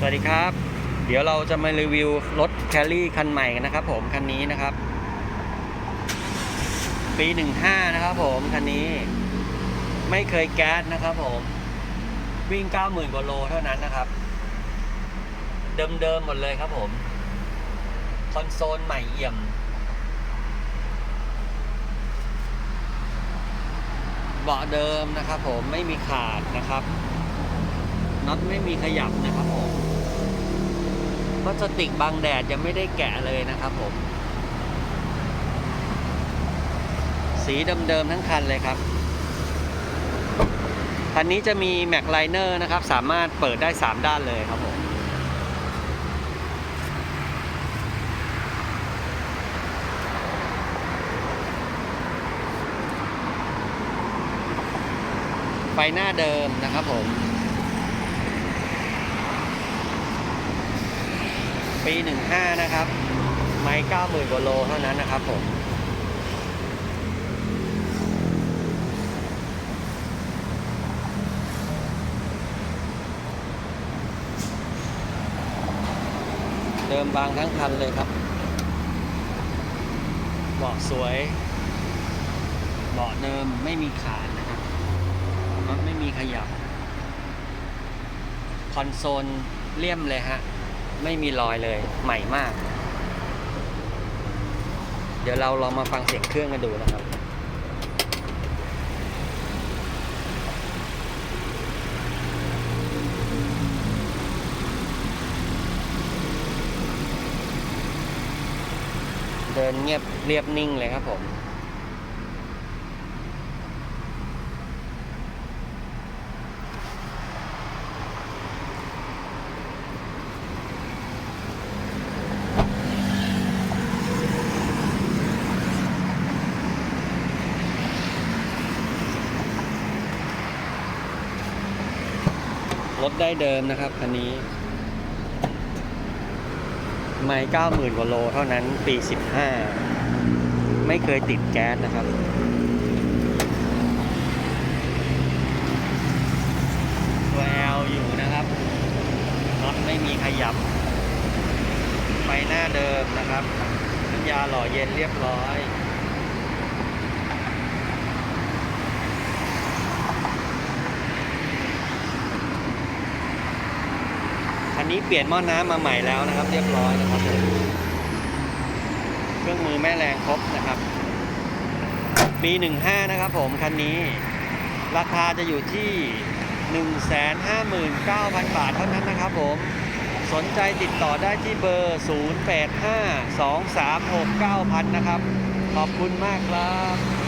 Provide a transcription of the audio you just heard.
สวัสดีครับ เดี๋ยวเราจะมารีวิวรถแคลรี่คันใหม่กันนะครับผม คันนี้นะครับ ปี 15 นะครับผมคันนี้ไม่เคยแก๊สนะครับผมวิ่ง 90,000กว่าโลเท่านั้นนะครับ เดิมๆหมดเลยครับผม คอนโซลใหม่เอี่ยม เบาะเดิมนะครับผมไม่มีขาดนะครับน็อตไม่มีขยับนะครับ พลาสติกบังแดดยังไม่ได้แกะเลยนะครับผม สีเดิมๆทั้งคันเลยครับ คันนี้จะมีแม็กไลเนอร์นะครับ สามารถเปิดได้ 3 ด้านเลยครับผมไฟหน้าเดิมนะครับผม ปี 15 นะครับ ไม่90,000กว่าโลเท่านั้นนะครับผมเดิมบางทั้งคันเลยครับเบาะสวยเบาะเดิมไม่มีขาดนะครับรถไม่มีขยับ คอนโซลเลี่ยมเลยฮะ ไม่มีรอยเลยใหม่มาก เดี๋ยวเราลองมาฟังเสียงเครื่องกันดูนะครับเดินเงียบเรียบนิ่งเลยครับผม รถได้เดิมนะครับคันนี้ ไม่เก้าหมื่นกว่าโลเท่านั้นปีสิบห้าไม่เคยติดแก๊สนะครับตัว L อยู่นะครับน็อตไม่มีขยับไฟหน้าเดิมนะครับน้ำยาหล่อเย็นเรียบร้อย คั นี้เปลี่ยนหม้อน้ำมาใหม่แล้วนะครับ เรียบร้อยนะครับผมเครื่องมือแม่แรงครบนะครับปี15นะครับผมคันนี้ ราคาจะอยู่ที่159,000บาทเท่านั้นนะครับผมสนใจติดต่อได้ที่เบอร์ 0852369000 นะครับ ขอบคุณมากครับ